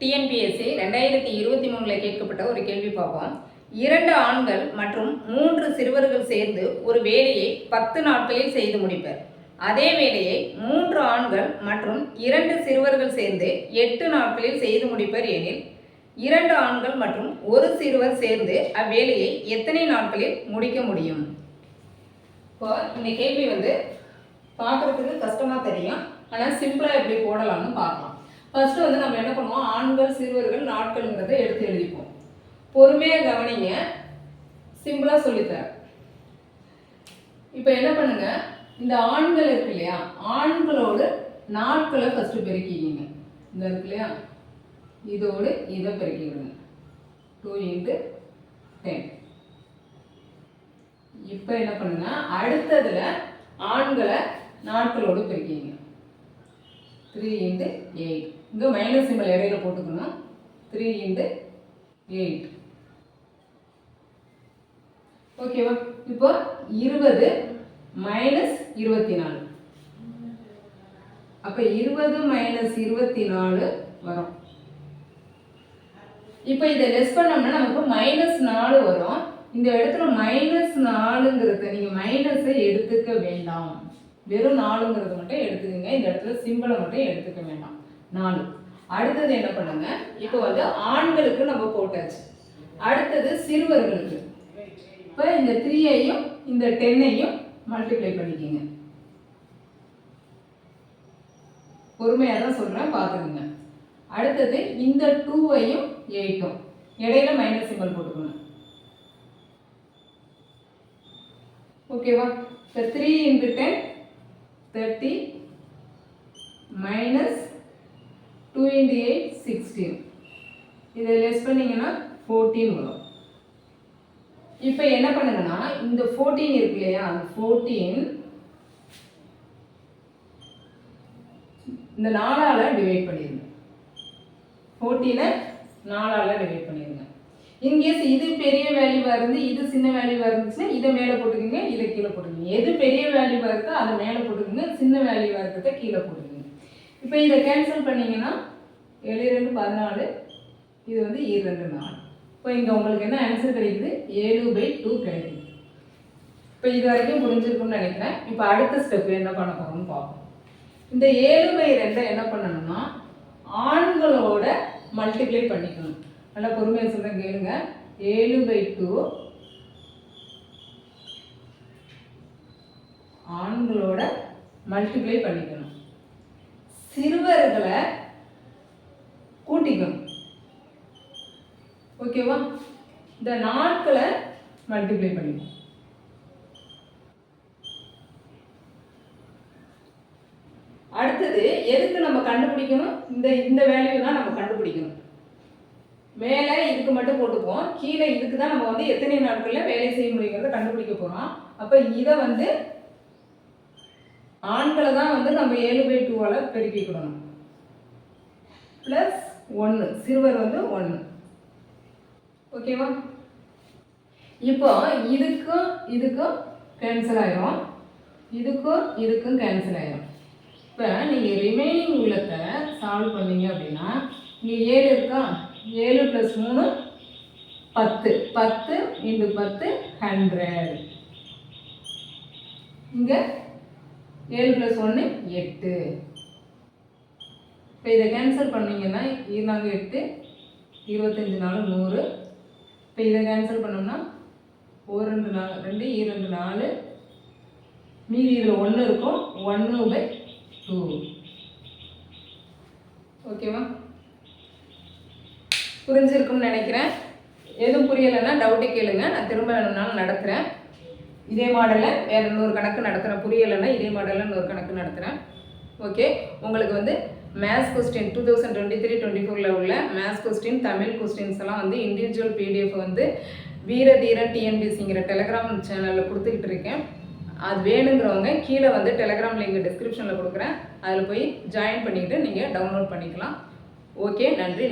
TNPSC ரெண்டாயிரத்தி இருபத்தி மூணில் கேட்கப்பட்ட ஒரு கேள்வி பார்ப்போம். இரண்டு ஆண்கள் மற்றும் மூன்று சிறுவர்கள் சேர்ந்து ஒரு வேலையை பத்து நாட்களில் செய்து முடிப்பர். அதே வேலையை மூன்று ஆண்கள் மற்றும் இரண்டு சிறுவர்கள் சேர்ந்து எட்டு நாட்களில் செய்து முடிப்பர் எனில் இரண்டு ஆண்கள் மற்றும் ஒரு சிறுவர் சேர்ந்து அவ்வேலையை எத்தனை நாட்களில் முடிக்க முடியும்? இப்போ இந்த கேள்வி வந்து பார்க்குறதுக்கு கஷ்டமாக தெரியும். ஆனால் சிம்பிளாக எப்படி போடலாம்னு பார்க்கலாம். ஃபர்ஸ்ட் வந்து நம்ம என்ன பண்ணுவோம்? ஆண்கள் சிறுவர்கள் நாட்கள்ங்கிறத எடுத்து எழுதிப்போம். பொறுமையாக கவனிங்க. சிம்பிளாக சொல்லித்தரேன். இப்போ என்ன பண்ணுங்க? இந்த ஆண்கள் இருக்கு இல்லையா? ஆண்களோடு நாட்களை ஃபஸ்ட்டு பெருக்கிக்கிங்க. இந்த இருக்கு இல்லையா? இதோடு இதை பெருக்கிவிடுங்க டூ இன்ட்டு டென் இப்போ என்ன பண்ணுங்க? அடுத்ததில் ஆண்களை நாட்களோடு பெருக்கிங்க த்ரீ இன்ட்டு எயிட் இங்கே மைனஸ் சிம்பிள் இடையில போட்டுக்கணும். த்ரீ இன்ட்டு எயிட் ஓகேவா இப்போ இருபது மைனஸ் இருபத்தி நாலு அப்போ இருபது மைனஸ் இருபத்தி நாலு வரும். இப்போ இதை லெஸ் பண்ணோம்னா நமக்கு மைனஸ் நாலு வரும். இந்த இடத்துல மைனஸ் நாலுங்கிறத நீங்கள் மைனஸை எடுத்துக்க வேண்டாம். வெறும் நாலுங்கிறத மட்டும் எடுத்துக்கோங்க. இந்த இடத்துல சிம்பிளை மட்டும் எடுத்துக்க வேண்டாம். நாலு. அடுத்தது என்ன பண்ணுங்க? இப்போ வந்து ஆண்களுக்கு நம்ம போட்டாச்சு. அடுத்தது சிறுவர்களுக்கு. இப்போ இந்த த்ரீயையும் இந்த டென்னையும் மல்டிப்ளை பண்ணிக்கோங்க. பொறுமையாக தான் சொல்கிறேன் பார்த்துக்குங்க. அடுத்தது இந்த டூவையும் எயிட்டும் இடையில மைனஸ் சிம்பிள் போட்டுக்கணும் ஓகேவா இப்போ three into ten thirty minus into eight sixteen இதை லெஸ் பண்ணிங்கன்னா ஃபோர்டீன் வரும். இப்போ என்ன பண்ணுங்கன்னா இந்த ஃபோர்டீன் இருக்கு இல்லையா? அந்த ஃபோர்டீன் இந்த நாலால் டிவைட் பண்ணிடுங்க ஃபோர்டீனை நாலால் டிவைட் பண்ணிடுங்க இன்கேஸ் இது பெரிய வேல்யூவாக இருந்து இது சின்ன வேல்யூவாக இருந்துச்சுன்னா இதை மேலே போட்டுக்கோங்க இதை கீழே போட்டுக்கோங்க. எது பெரிய வேல்யூவாக இருக்கோ அதை மேலே போட்டுக்கோங்க சின்ன வேல்யூவாக இருக்கிறத கீழே போட்டுக்கோங்க. இப்போ இதை கேன்சல் பண்ணிங்கன்னா ஏழு ரெண்டு பதினாலு. இது வந்து இரு நாலு. இப்போ இங்கே உங்களுக்கு என்ன ஆன்சர் கிடைக்குது? ஏழு பை டூ கிடைக்குது. இப்போ இது வரைக்கும் புரிஞ்சிருக்கும்னு நினைக்கிறேன். இப்போ அடுத்த ஸ்டெப் என்ன பண்ண போகிறோம்னு பார்ப்போம். இந்த ஏழு பை ரெண்டை என்ன பண்ணணும்னா ஆண்களோட மல்டிப்ளை பண்ணிக்கணும். நல்லா பொறுமையாக சொல்கிறேன் கேளுங்க. ஏழு பை டூ ஆண்களோட மல்டிப்ளை பண்ணிக்கணும். சிறுவர்களை கூட்டிக்கணும் ஓகேவா இந்த நாட்களை மல்டிப்ளை பண்ணிக்கணும் அடுத்தது எதுக்கு நம்ம கண்டுபிடிக்கணும்? இந்த இந்த வேல்யூ தான் நம்ம கண்டுபிடிக்கணும். மேலே இதுக்கு மட்டும் போட்டுப்போம் கீழே இதுக்கு தான் நம்ம வந்து எத்தனை நாட்களில் வேலை செய்ய முடியுங்கிறத கண்டுபிடிக்க போகிறோம் அப்போ இதை வந்து ஆண்களை தான் வந்து நம்ம ஏழு பை டூவால் பெருக்கிக்கணும் ப்ளஸ் ஒன்று சிறுவர் வந்து ஒன்று ஓகேவா? இப்போ இதுக்கும் இதுக்கும் கேன்சல் ஆயிரும். இதுக்கும் இதுக்கும் கேன்சல் ஆயிரும். இப்போ நீங்கள் ரிமைனிங் உள்ளத்தை சால்வ் பண்ணீங்க அப்படின்னா இங்கே ஏழு இருக்கா? ஏழு ப்ளஸ் மூணு பத்து. பத்து இன்டு பத்து ஹண்ட்ரட் இங்கே ஏழு ப்ளஸ் ஒன்று எட்டு. இப்போ இதை கேன்சல் பண்ணிங்கன்னா இருந்தாங்க எட்டு இருபத்தஞ்சி நாலு நூறு. இப்போ இதை கேன்சல் பண்ணோம்னா ஒரு ரெண்டு நாலு ரெண்டு இரண்டு நாலு. மீதி இதில் ஒன்று இருக்கும் ஒன்று பை டூ ஓகேவா புரிஞ்சிருக்கும்னு நினைக்கிறேன். எதுவும் புரியலைன்னா டவுட்டு கேளுங்க. நான் திரும்ப வேணும்னாலும் நடத்துகிறேன் இதே மாடலில் வேறு இன்னொரு கணக்கு நடத்துகிறேன் புரியலைன்னா இதே மாடலில் இன்னொரு கணக்கு நடத்துகிறேன் ஓகே உங்களுக்கு வந்து maths question two thousand twenty three twenty ஃபோரில் உள்ள மேத்ஸ் கொஸ்டின் தமிழ் கொஸ்டின்ஸ் எல்லாம் வந்து இண்டிவிஜுவல் பிடிஎஃப் வந்து வீரதீரன் டிஎன்பிசிங்கிற டெலகிராம் சேனலில் கொடுத்துக்கிட்டு இருக்கேன். அது வேணுங்கிறவங்க கீழே வந்து டெலகிராம் லிங்க் டிஸ்கிரிப்ஷனில் கொடுக்குறேன். அதில் போய் ஜாயின் பண்ணிக்கிட்டு நீங்கள் டவுன்லோட் பண்ணிக்கலாம். ஓகே நன்றி.